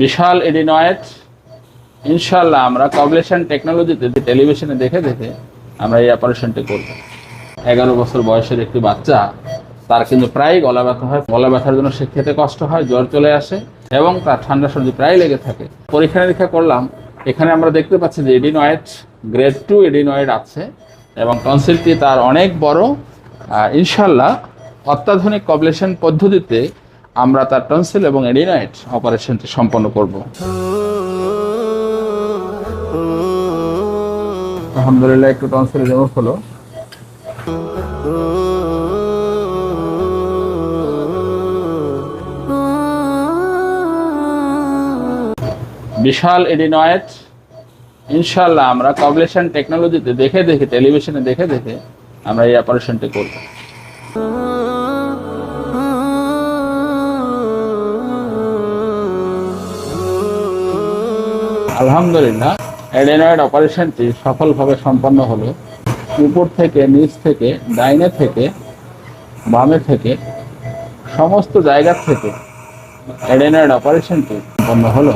বিশাল adenoid. ইনশাল্লাহ আমরা কবলেশন টেকনোলজিতে টেলিভিশনে দেখে দেখে আমরা এই অপারেশনটি করব। এগারো বছর বয়সের একটি বাচ্চা, তার কিন্তু প্রায় গলা ব্যথা হয়। গলা ব্যথার জন্য সে খেতে কষ্ট হয়, জ্বর চলে আসে এবং তার ঠান্ডা সর্দি প্রায় লেগে থাকে। পরীক্ষা নিরীক্ষা করলাম, এখানে আমরা দেখতে পাচ্ছি যে এডিনয়েড গ্রেড টু এডিনয়েড আছে এবং টনসিলটি তার অনেক বড়। ইনশাল্লাহ অত্যাধুনিক কবলেশন পদ্ধতিতে আমরা তার টনসিল এবং এডিনয়েড অপারেশনটি সম্পন্ন করব। আলহামদুলিল্লাহ, একটু টনসিল রিমুভ হলো। বিশাল এডিনয়েড ইনশাল্লাহ আমরা কবলেশন টেকনোলজিতে দেখে দেখে টেলিভিশনে দেখে দেখে আমরা এই অপারেশনটি করব। আলহামদুলিল্লাহ অ্যাডেনয়েড অপারেশনটি সফলভাবে সম্পন্ন হলো। উপর থেকে, নিচ থেকে, ডাইনে থেকে, বামে থেকে, সমস্ত জায়গা থেকে অ্যাডেনয়েড অপারেশনটি সম্পন্ন হলো।